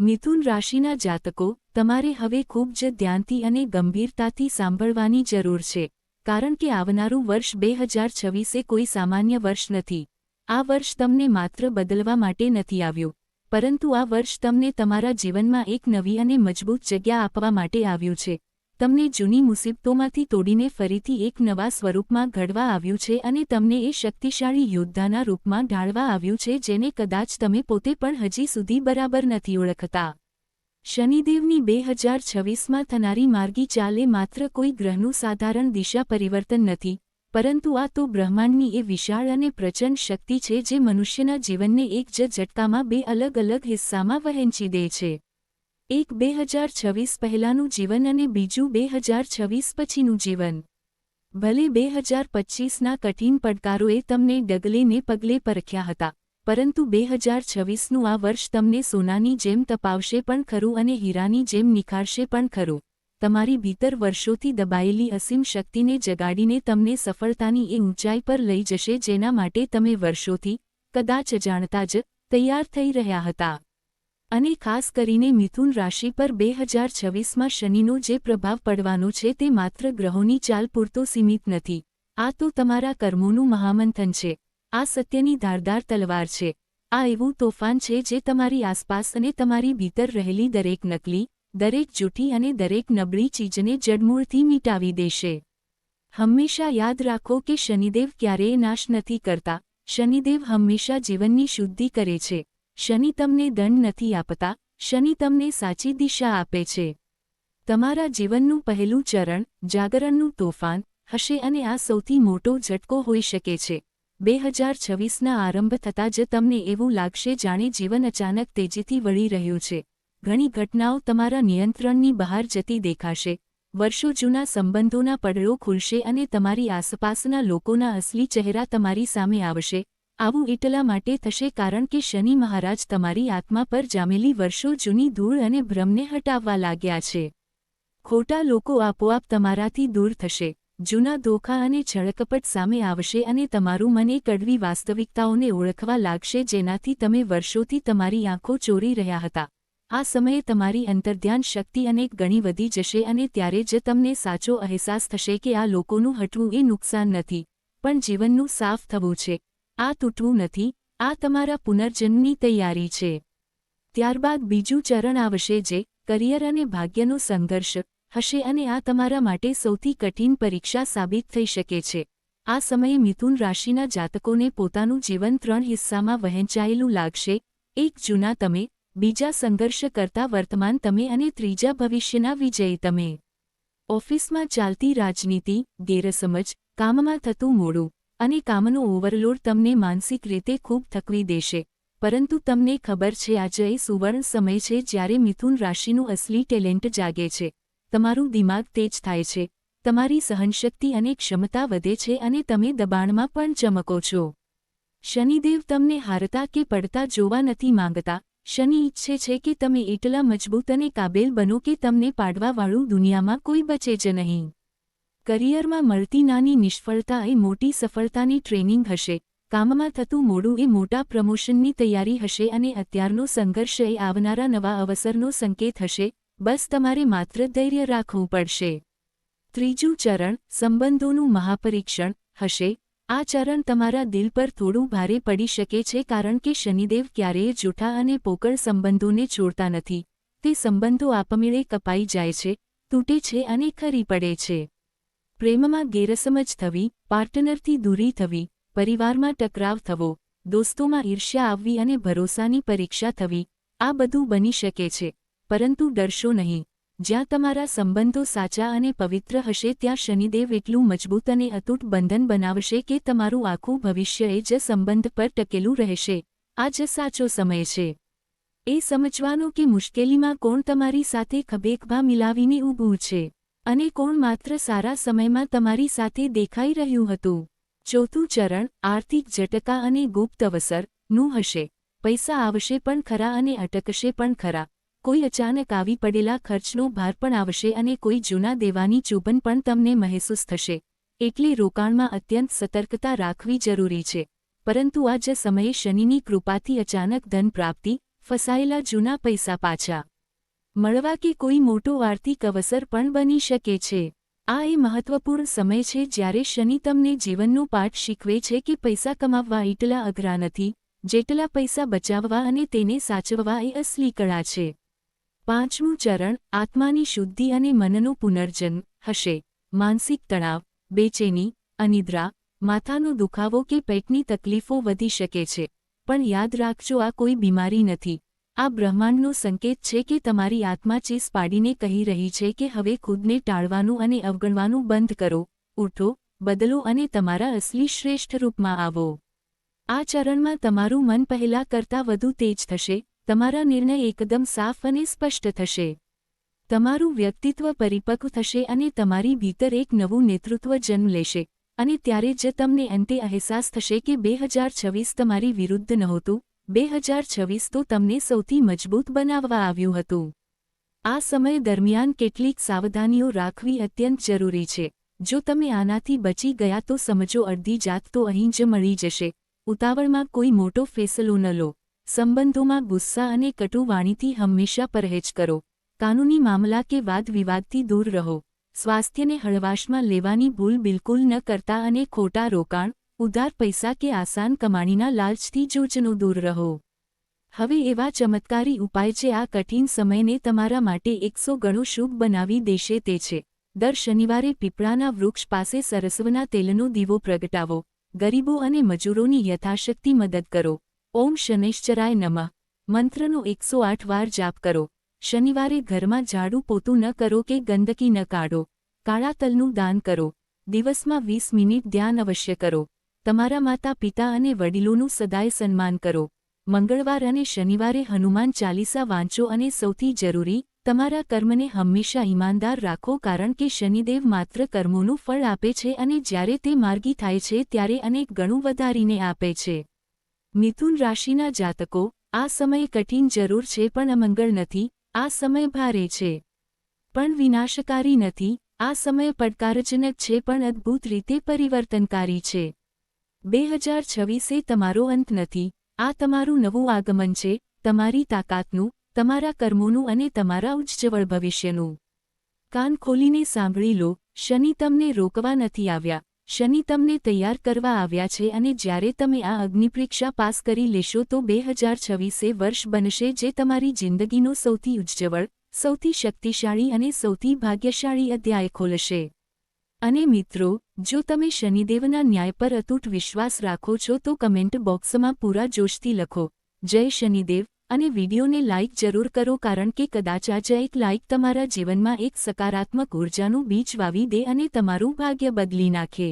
મિથુન રાશિના જાતકો, તમારે હવે ખૂબ જ ધ્યાનથી અને ગંભીરતાથી સાંભળવાની જરૂર છે, કારણ કે આવનારું વર્ષ બે હજાર છવ્વીસે કોઈ સામાન્ય વર્ષ નથી. આ વર્ષ તમને માત્ર બદલવા માટે નથી આવ્યું, પરંતુ આ વર્ષ તમને તમારા જીવનમાં એક નવી અને મજબૂત જગ્યા આપવા માટે આવ્યું છે. તમને જૂની મુસીબતોમાંથી તોડીને ફરીથી એક નવા સ્વરૂપમાં ઘડવા આવ્યું છે અને તમને એ શક્તિશાળી યોદ્ધાના રૂપમાં ઢાળવા આવ્યું છે જેને કદાચ તમે પોતે પણ હજી સુધી બરાબર નથી ઓળખતા. શનિદેવની બે હજાર છવ્વીસમાં થનારી માર્ગી ચાલે માત્ર કોઈ ગ્રહનું સાધારણ દિશા પરિવર્તન નથી, પરંતુ આ તો બ્રહ્માંડની એ વિશાળ અને પ્રચંડ શક્તિ છે જે મનુષ્યના જીવનને એક જ ઝટકામાં બે અલગ અલગ હિસ્સામાં વહેંચી દે છે. એક બે હજાર છવ્વીસ પહેલાંનું જીવન અને બીજું બે હજાર છવ્વીસ પછીનું જીવન. ભલે બે હજાર પચ્ચીસના કઠિન પડકારોએ તમને ડગલે ને પગલે પરખ્યા હતા, પરંતુ બે હજાર છવ્વીસનું આ વર્ષ તમને સોનાની જેમ તપાવશે પણ ખરું અને હીરાની જેમ નિખારશે પણ ખરું. તમારી ભીતર વર્ષોથી દબાયેલી અસીમ શક્તિને જગાડીને તમને સફળતાની એ ઊંચાઈ પર લઈ જશે જેના માટે તમે વર્ષોથી, કદાચ અજાણતા જ, તૈયાર થઈ રહ્યા હતા. અને ખાસ કરીને મિથુન રાશિ પર બે હજાર છવ્વીસમાં શનિનો જે પ્રભાવ પડવાનો છે તે માત્ર ગ્રહોની ચાલ પૂરતો સીમિત નથી. આ તો તમારા કર્મોનું મહામંથન છે. આ સત્યની ધારદાર તલવાર છે. આ એવું તોફાન છે જે તમારી આસપાસ અને તમારી ભીતર રહેલી દરેક નકલી, દરેક જૂઠી અને દરેક નબળી ચીજને જડમૂળથી મીટાવી દેશે. હંમેશા યાદ રાખો કે શનિદેવ ક્યારેય નાશ નથી કરતા. શનિદેવ હંમેશા જીવનની શુદ્ધિ કરે છે. શનિ તમને દંડ નથી આપતા, શનિ તમને સાચી દિશા આપે છે. તમારા જીવનનું પહેલું ચરણ, જાગરણનું તોફાન, હશે અને આ સૌથી મોટો ઝટકો હોઈ શકે છે. બે હજાર છવ્વીસના આરંભ થતાં જ તમને એવું લાગશે જાણે જીવન અચાનક તેજીથી વળી રહ્યું છે. ઘણી ઘટનાઓ તમારા નિયંત્રણની બહાર જતી દેખાશે. વર્ષો જૂના સંબંધોના પડળો ખુલશે અને તમારી આસપાસના લોકોના અસલી ચહેરા તમારી સામે આવશે. આવું એટલા માટે થશે કારણ કે શનિ મહારાજ તમારી આત્મા પર જામેલી વર્ષો જૂની ધૂળ અને ભ્રમને હટાવવા લાગ્યા છે. ખોટા લોકો આપોઆપ તમારાથી દૂર થશે. જૂના ધોખા અને છળકપટ સામે આવશે અને તમારું મન એ કડવી વાસ્તવિકતાઓને ઓળખવા લાગશે જેનાથી તમે વર્ષોથી તમારી આંખો ચોરી રહ્યા હતા. આ સમયે તમારી અંતર્ધ્યાન શક્તિ અનેક ગણી વધી જશે અને ત્યારે જ તમને સાચો અહેસાસ થશે કે આ લોકોનું હટવું એ નુકસાન નથી. પણ જીવનનું સાફ થવું છે. આ તૂટવું નથી, આ તમારા પુનર્જન્મની તૈયારી છે. ત્યારબાદ બીજું ચરણ આવશે જે કરિયર અને ભાગ્યનો સંઘર્ષ હશે અને આ તમારા માટે સૌથી કઠિન પરીક્ષા સાબિત થઈ શકે છે. આ સમયે મિથુન રાશિના જાતકોને પોતાનું જીવન ત્રણ હિસ્સામાં વહેંચાયેલું લાગશે, એક જૂના તમે, બીજા સંઘર્ષ કરતા વર્તમાન તમે અને ત્રીજા ભવિષ્યના વિજયી તમે. ઓફિસમાં ચાલતી રાજનીતિ, ગેરસમજ, કામમાં થતું મોડું. અને કામનો ઓવરલોડ તમને માનસિક રીતે ખૂબ થકવી દેશે. પરંતુ તમને ખબર છે, આજે એ સુવર્ણ સમય છે જ્યારે મિથુન રાશિનું અસલી ટેલેન્ટ જાગે છે. તમારું દિમાગ તેજ થાય છે. તમારી સહનશક્તિ અને ક્ષમતા વધે છે અને તમે દબાણમાં પણ ચમકો છો. શનિદેવ તમને હારતા કે પડતા જોવા નથી માંગતા. શનિ ઈચ્છે છે કે તમે એટલા મજબૂત અને કાબેલ બનો કે તમને પાડવાવાળું દુનિયામાં કોઈ બચે જ નહીં. કરિયરમાં મળતી નાની નિષ્ફળતા એ મોટી સફળતાની ટ્રેનિંગ હશે. કામમાં થતું મોડું એ મોટા પ્રમોશનની તૈયારી હશે અને અત્યારનો સંઘર્ષ એ આવનારા નવા અવસરનો સંકેત હશે. બસ તમારે માત્ર ધૈર્ય રાખવું પડશે. ત્રીજું ચરણ, સંબંધોનું મહાપરીક્ષણ હશે. આ ચરણ તમારા દિલ પર થોડું ભારે પડી શકે છે કારણ કે શનિદેવ ક્યારેય જૂઠા અને પોકળ સંબંધોને છોડતા નથી. તે સંબંધો આપમેળે કપાઈ જાય છે, તૂટે છે અને ખરી પડે છે. પ્રેમમાં ગેરસમજ થવી, પાર્ટનરથી દૂરી થવી, પરિવારમાં ટકરાવ થવો, દોસ્તોમાં ઈર્ષ્યા આવવી અને ભરોસાની પરીક્ષા થવી, આ બધું બની શકે છે. પરંતુ ડરશો નહીં. જ્યાં તમારા સંબંધો સાચા અને પવિત્ર હશે ત્યાં શનિદેવ એટલું મજબૂત અને અતૂટ બંધન બનાવશે કે તમારું આખું ભવિષ્ય એ જ સંબંધ પર ટકેલું રહેશે. આ જ સાચો સમય છે. એ સમજવાનો કે મુશ્કેલીમાં કોણ તમારી સાથે ખભેખભા મિલાવીને ઊભું છે. અને કોણ માત્ર સારા સમયમાં તમારી સાથે દેખાઈ રહ્યું હતું? ચોથું ચરણ, આર્થિક જટકા અને ગુપ્ત અવસરનું હશે. પૈસા આવશે પણ ખરા અને અટકશે પણ ખરા. કોઈ અચાનક આવી પડેલા ખર્ચનો ભાર પણ આવશે અને કોઈ જૂના દેવાની ચૂબન પણ તમને મહેસૂસ થશે. એટલે રોકાણમાં અત્યંત સતર્કતા રાખવી જરૂરી છે. પરંતુ આ જ સમયે શનિની કૃપાથી અચાનક ધન પ્રાપ્તિ ફસાયેલા જૂના પૈસા પાછા. મળવા કે કોઈ મોટો આર્થિક અવસર પણ બની શકે છે. આ એ મહત્વપૂર્ણ સમય છે જ્યારે શનિ તમને જીવનનો પાઠ શીખવે છે કે પૈસા કમાવવા એટલા અઘરા નથી, જેટલા પૈસા બચાવવા અને તેને સાચવવા એ અસલી કળા છે. પાંચમું ચરણ, આત્માની શુદ્ધિ અને મનનો પુનર્જન્મ, હશે. માનસિક તણાવ, બેચેની, અનિદ્રા, માથાનો દુખાવો કે પેટની તકલીફો વધી શકે છે. પણ યાદ રાખજો આ કોઈ બીમારી નથી. આ બ્રહ્માંડનો સંકેત છે કે તમારી આત્મા ચીસ પાડીને કહી રહી છે કે હવે ખુદને ટાળવાનું અને અવગણવાનું બંધ કરો, ઉઠો, બદલો અને તમારા અસલી શ્રેષ્ઠ રૂપમાં આવો. આ ચરણમાં તમારું મન પહેલા કરતાં વધુ તેજ થશે, તમારા નિર્ણય એકદમ સાફ અને સ્પષ્ટ થશે. તમારું વ્યક્તિત્વ પરિપક્વ થશે અને તમારી ભીતર એક નવું નેતૃત્વ જન્મ લેશે, અને ત્યારે જ તમને અંતે અહેસાસ થશે કે બે હજાર છવ્વીસ તમારી વિરુદ્ધ નહોતું બે હજાર છવ્વીસ તો તમને સૌથી મજબૂત બનાવવા આવ્યું હતું. આ સમય દરમિયાન કેટલીક સાવધાનીઓ રાખવી અત્યંત જરૂરી છે. જો તમે આનાથી બચી ગયા તો સમજો અડધી જાત તો અહીં જ મળી જશે. ઉતાવળમાં કોઈ મોટો ફેસલો ન લો. સંબંધોમાં ગુસ્સા અને કટુ વાણીથી હંમેશા પરહેજ કરો. કાનૂની મામલા કે વાદ વિવાદથી દૂર રહો. સ્વાસ્થ્યને હળવાશમાં લેવાની ભૂલ બિલકુલ ન કરતા અને ખોટા રોકાણ ઉધાર પૈસા કે આસાન કમાણીના લાલચથી જોચનો દૂર રહો. હવે એવા ચમત્કારી ઉપાય છે, આ કઠિન સમયને તમારા માટે એકસો ગણો શુભ બનાવી દેશે તે છે. દર શનિવારે પીપળાના વૃક્ષ પાસે સરસ્વના તેલનો દીવો પ્રગટાવો. ગરીબો અને મજૂરોની યથાશક્તિ મદદ કરો. ઓમ શનૈશ્ચરાય નમઃ. મંત્રનો એકસો આઠ વાર જાપ કરો. શનિવારે ઘરમાં ઝાડુ પોતું ન કરો કે ગંદકી ન કાઢો. કાળા તલનું દાન કરો. દિવસમાં વીસ મિનિટ ધ્યાન અવશ્ય કરો. તમારા માતા, પિતા અને વડીલોનું સદાય સન્માન કરો. મંગળવાર અને શનિવારે હનુમાન ચાલીસા વાંચો અને સૌથી જરૂરી, તમારા કર્મને હંમેશા ઈમાનદાર રાખો કારણ કે શનિદેવ માત્ર કર્મોનું ફળ આપે છે અને જ્યારે તે માર્ગી થાય છે ત્યારે અનેક ગણું વધારીને આપે છે. મિથુન રાશિના જાતકો, આ સમય કઠિન જરૂર છે પણ અમંગળ નથી, આ સમય ભારે છે. પણ વિનાશકારી નથી, આ સમય પડકારજનક છે પણ અદ્ભુત રીતે પરિવર્તનકારી છે. બે હજાર છવ્વીસે તમારો અંત નથી. આ તમારું નવું આગમન છે, તમારી તાકાતનું, તમારા કર્મોનું અને તમારા ઉજ્જવળ ભવિષ્યનું. કાન ખોલીને સાંભળી લો, શનિ તમને રોકવા નથી આવ્યા. શનિ તમને તૈયાર કરવા આવ્યા છે અને જ્યારે તમે આ અગ્નિપરીક્ષા પાસ કરી લેશો તો બે હજાર છવ્વીસે વર્ષ બનશે જે તમારી જિંદગીનો સૌથી ઉજ્જવળ, સૌથી શક્તિશાળી અને સૌથી ભાગ્યશાળી અધ્યાય ખોલશે. અને મિત્રો જો તમે શનિદેવના ન્યાય પર અતૂટ વિશ્વાસ રાખો છો તો કમેન્ટ બોક્સમાં પૂરા જોશથી લખો. જય શનિદેવ, અને વિડીયોને લાઇક જરૂર કરો કારણ કે કદાચ આજે એક લાઇક તમારા જીવનમાં એક સકારાત્મક ઉર્જાનું બીજ વાવી દે અને તમારું ભાગ્ય બદલી નાખે.